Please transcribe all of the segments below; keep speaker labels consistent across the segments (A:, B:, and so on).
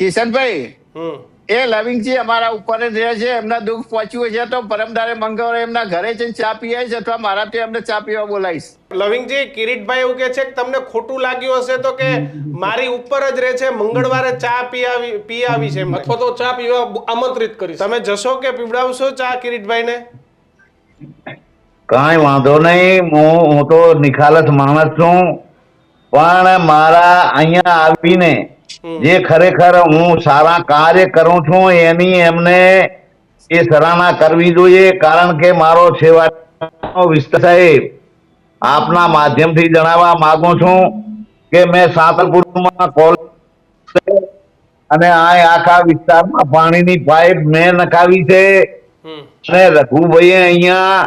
A: કિશનભાઈ
B: હમ.
A: એ લવિંગજી અમારા ઉપર જ રહે છે એમના દુઃખ પહોંચ્યું છે તો પરમદારે મંગળવારે એમના ઘરે જઈને ચા પીએ છે અથવા મારા ત્યાં એમને ચા પીવા બોલાવીશ.
B: લવિંગજી કિરીટભાઈ એવું કે છે કે તમને ખોટું લાગ્યું હશે તો કે મારી ઉપર જ રહે છે મંગળવારે ચા પી આવી પી આવી છે
C: અથવા તો ચા પીવા આમંત્રિત કરીશ.
B: તમે જશો કે પીવડાવશો ચા કિરીટભાઈને?
D: કાંઈ વાંધો નહીં હું હું તો નિખાલસ માણસ છું પણ મારા અહીંયા આવીને. જે ખરેખર હું સારા કાર્ય કરું છું એની એમને એ સરાહના કરવી જોઈએ કારણ કે મારો સેવા વિસ્તાર સાહેબ આપના માધ્યમથી જણાવવા માંગુ છું કે મેં સાંતલપુરમાં કોલ અને આ આખા વિસ્તારમાં પાણીની પાઇપ મેં નખાવી છે. અને રઘુભાઈએ અહીંયા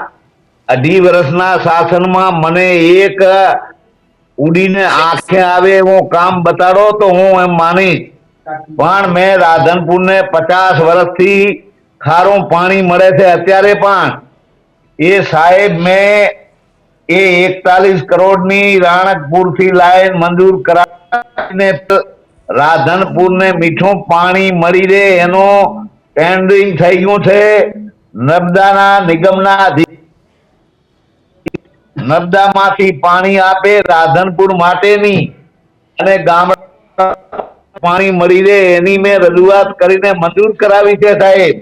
D: અઢી વર્ષના શાસનમાં મને એક ઉડીને આંખે આવે એવો કામ બતાડો તો હું એમ માનીશ પણ મેં રાધનપુર ને પચાસ વર્ષથી ખારું પાણી મળે છે અત્યારે પણ. એ સાહેબ મેં એ એકતાલીસ કરોડની રાણકપુરથી લાઈન મંજૂર કરાવીને રાધનપુર ને મીઠું પાણી મળી રહે એનું ટેન્ડરિંગ થઈ ગયું છે. નર્મદાના નિગમના અધિ- નર્મદામાંથી પાણી આપે રાધનપુર માટેની. અને ગામડા પાણી મળી રહે એની મેં રજૂઆત કરીને મંજૂર કરાવી છે સાહેબ.